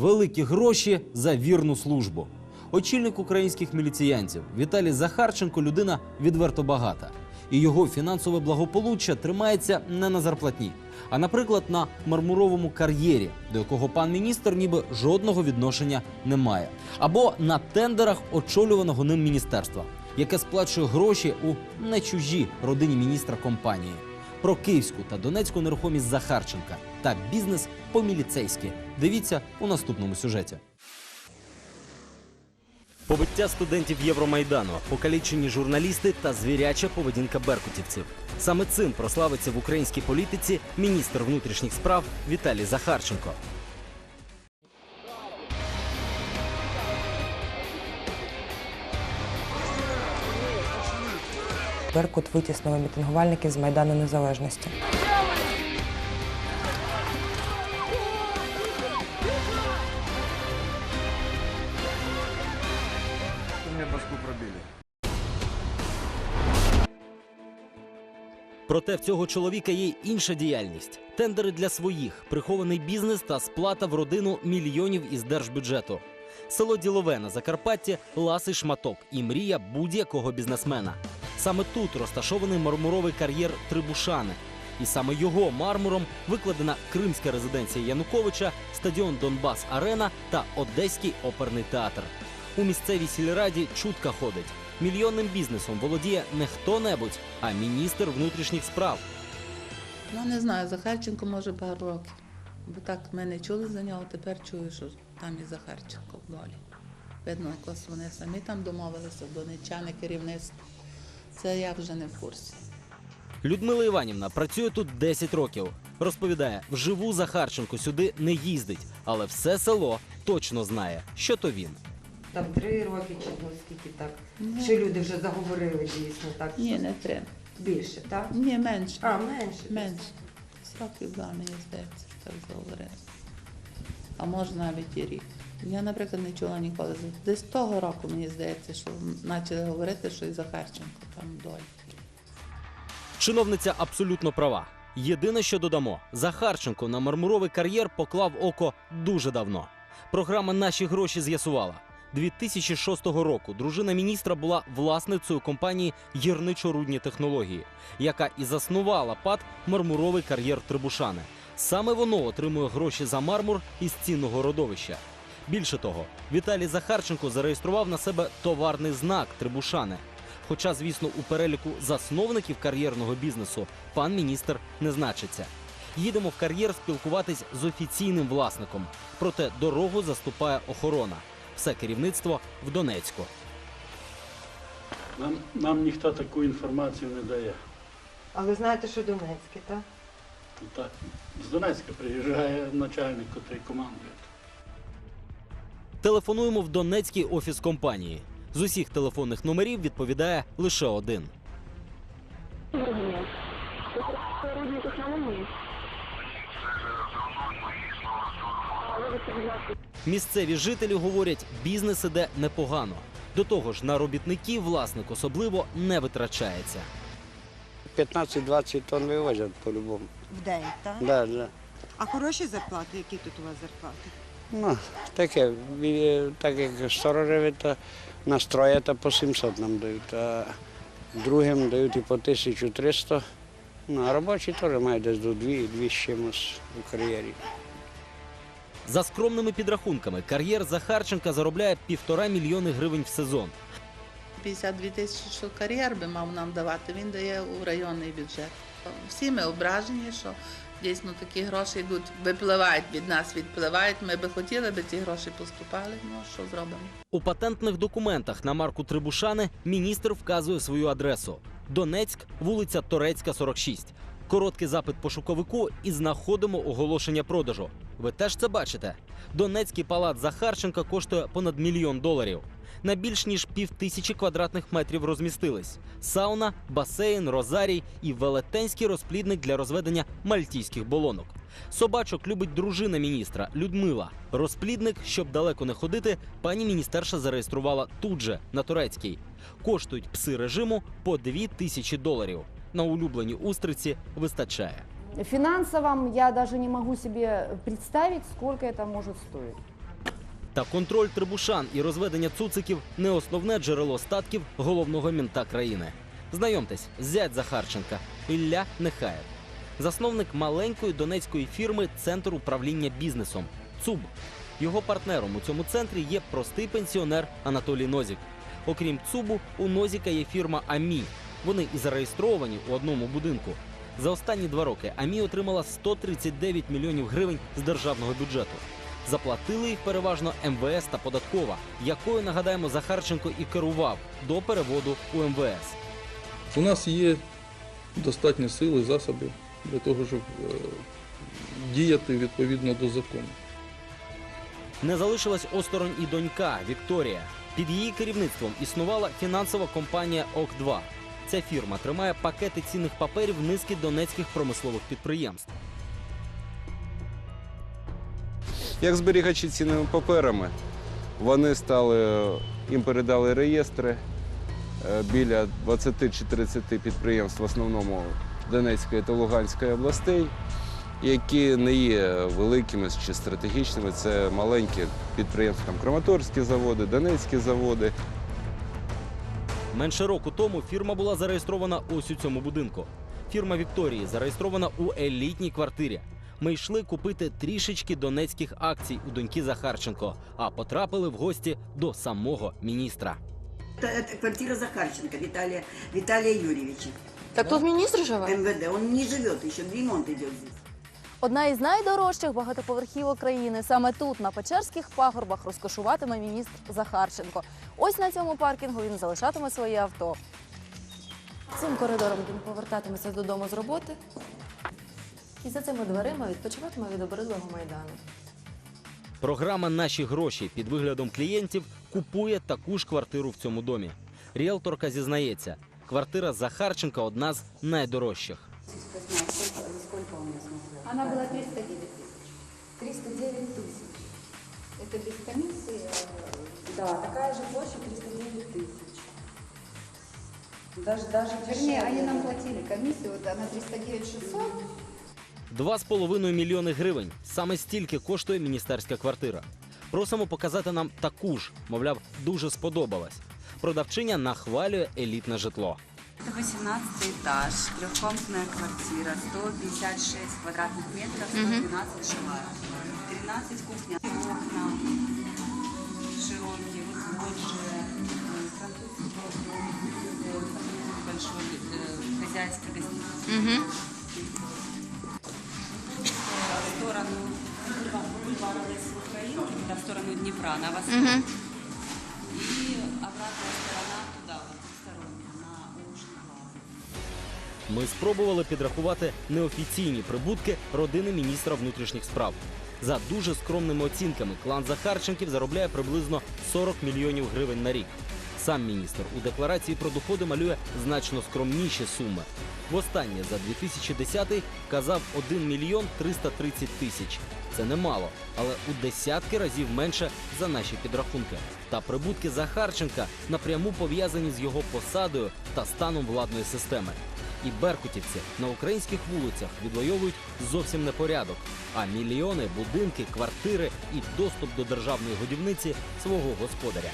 великі гроші за вірну службу. Очільник українських міліціянців Віталій Захарченко людина відверто багата. І його фінансове благополуччя тримається не на зарплатні, а, наприклад, на мармуровому кар'єрі, до якого пан міністр ніби жодного відношення не має, або на тендерах очолюваного ним міністерства, яке сплачує гроші у не чужі родині міністра компанії. Про київську та донецьку нерухомість Захарченка та бізнес по-міліцейськи. Дивіться у наступному сюжеті. Побиття студентів Євромайдану, покалічені журналісти та звіряча поведінка беркутівців. Саме цим прославиться в українській політиці міністр внутрішніх справ Віталій Захарченко. Беркут витіснили мітингувальників з Майдану Незалежності. Мне башку пробили. Проте в цього чоловіка є інша діяльність: тендери для своїх, прихований бізнес та сплата в родину мільйонів із держбюджету. Село Ділове на Закарпатті ласий шматок і мрія будь-якого бізнесмена. Саме тут розташований мармуровий кар'єр Трибушани. І саме його мармуром викладена кримська резиденція Януковича, стадіон Донбас Арена та Одеський оперний театр. У місцевій сільраді чутка ходить. Мільйонним бізнесом володіє не хто-небудь, а міністр внутрішніх справ. Ну, не знаю, Захарченко може пару років. Бо так ми не чули за нього, тепер чую, що там і Захарченко в долі. Видно, якось вони самі там домовилися, донечани, керівництво. Це я вже не в курсі. Людмила Іванівна працює тут 10 років. Розповідає, вживу Захарченко сюди не їздить, але все село точно знає, що то він. Там три роки чи ну, скільки так. Ні. Що люди вже заговорили дійсно так. Ні, що не три. більше, так? Ні, менше. А, менше. Менше. З років два, мені здається, так заговорили. А може навіть і рік. Я, наприклад, не чула ніколи. Десь того року, мені здається, що почали говорити, що і Захарченко там в долі. Чиновниця абсолютно права. Єдине, що додамо, Захарченко на мармуровий кар'єр поклав око дуже давно. Програма Наші гроші з'ясувала. 2006 року дружина міністра була власницею компанії Гірничо-рудні технології, яка і заснувала ПАД мармуровий кар'єр Трибушани. Саме воно отримує гроші за мармур із цінного родовища. Більше того, Віталій Захарченко зареєстрував на себе товарний знак Трибушани. Хоча, звісно, у переліку засновників кар'єрного бізнесу пан міністр не значиться. Їдемо в кар'єр спілкуватись з офіційним власником. Проте дорогу заступає охорона. Все керівництво в Донецьку. Нам, нам ніхто таку інформацію не дає. А ви знаєте, що Донецьке, так? Ну, Так, з Донецька приїжджає начальник, який командує. Телефонуємо в Донецький офіс компанії. З усіх телефонних номерів відповідає лише один. Місцеві жителі говорять, бізнес іде непогано. До того ж, на робітників власник особливо не витрачається. 15-20 тонн вивозять по-любому. В день, так? Да, да. А хороші зарплати, які тут у вас зарплати? Ну, таке, так як сторожеві, то настроє то по 700 нам дають, а другим дають і по 1300. Ну, а робочі теж мають десь до 2, 2 з чимось у кар'єрі. За скромними підрахунками, кар'єр Захарченка заробляє півтора мільйони гривень в сезон. 52 тисячі, що кар'єр би мав нам давати, він дає у районний бюджет. Всі ми ображені, що дійсно такі гроші йдуть, випливають від нас, відпливають. Ми би хотіли, би ці гроші поступали. Ну що зробимо? У патентних документах на марку Трибушани міністр вказує свою адресу: Донецьк, вулиця Торецька, 46. Короткий запит пошуковику і знаходимо оголошення продажу. Ви теж це бачите? Донецький палац Захарченка коштує понад мільйон доларів. На більш ніж півтисячі квадратних метрів розмістились сауна, басейн, розарій і велетенський розплідник для розведення мальтійських болонок. Собачок любить дружина міністра Людмила. Розплідник, щоб далеко не ходити, пані міністерша зареєструвала тут же на турецькій. Коштують пси режиму по дві тисячі доларів. На улюблені устриці вистачає. Финансово я даже не могу себе представить, сколько это может стоить. Та контроль Трибушан і розведення цуциків не основне джерело статків головного мінта країни. Знайомтесь, зять Захарченка Ілля Нехаєв, засновник маленької донецької фірми Центр управління бізнесом ЦУБ. Його партнером у цьому центрі є простий пенсіонер Анатолій Нозік. Окрім ЦУБу, у Нозіка є фірма АМІ. Вони і зареєстровані у одному будинку. За останні два роки АМІ отримала 139 мільйонів гривень з державного бюджету. Заплатили їх переважно МВС та податкова, якою нагадаємо Захарченко і керував до переводу у МВС. У нас є достатні сили, засоби для того, щоб е, діяти відповідно до закону. Не залишилась осторонь і донька Вікторія. Під її керівництвом існувала фінансова компанія ОК-2. Ця фірма тримає пакети цінних паперів низки донецьких промислових підприємств. Як зберігачі цінними паперами, вони стали, їм передали реєстри е, біля 20 чи 30 підприємств, в основному Донецької та Луганської областей, які не є великими чи стратегічними. Це маленькі підприємства, там Краматорські заводи, Донецькі заводи. Менше року тому фірма була зареєстрована ось у цьому будинку. Фірма Вікторії зареєстрована у елітній квартирі. Ми йшли купити трішечки донецьких акцій у доньки Захарченко, а потрапили в гості до самого міністра. Это, это квартира Захарченко Виталия, Виталия Юрьевича. Так тут міністр живе? МВД. Он не живет еще, ремонт идет здесь. Одна із найдорожчих багатоповерхівок країни. Саме тут, на Печерських пагорбах, розкошуватиме міністр Захарченко. Ось на цьому паркінгу він залишатиме своє авто. Цим коридором він повертатиметься додому з роботи. І за цими дверима відпочиватиме від обридливого майдану. Програма Наші гроші під виглядом клієнтів купує таку ж квартиру в цьому домі. Ріелторка зізнається, квартира Захарченка одна з найдорожчих. Вона була 309 тисяч. 309 тисяч. Це без комісії? Да, така же площа 309 тисяч. Даже, даже Вернее, они нам платили комиссию, вот она 309 600. Два з половиною мільйони гривень. Саме стільки коштує міністерська квартира. Просимо показати нам таку ж, мовляв, дуже сподобалась. Продавчиня нахвалює елітне житло. Это 18 этаж, трехкомнатная квартира, 156 квадратных метров, 112 жилая. 13 кухня, окна широкие, вот лоджия, э, французский дом, э, большой э, хозяйский гостиница. На восток. И обратная сторона туда, вот двухсторонняя, на. Ми спробували підрахувати неофіційні прибутки родини міністра внутрішніх справ. За дуже скромними оцінками, клан Захарченків заробляє приблизно 40 мільйонів гривень на рік. Сам міністр у декларації про доходи малює значно скромніші суми. Востаннє за 2010 казав 1 мільйон 330 тисяч. Це немало, але у десятки разів менше за наші підрахунки. Та прибутки Захарченка напряму пов'язані з його посадою та станом владної системи. І беркутівці на українських вулицях відвоюють зовсім не порядок, а мільйони, будинки, квартири і доступ до державної годівниці свого господаря.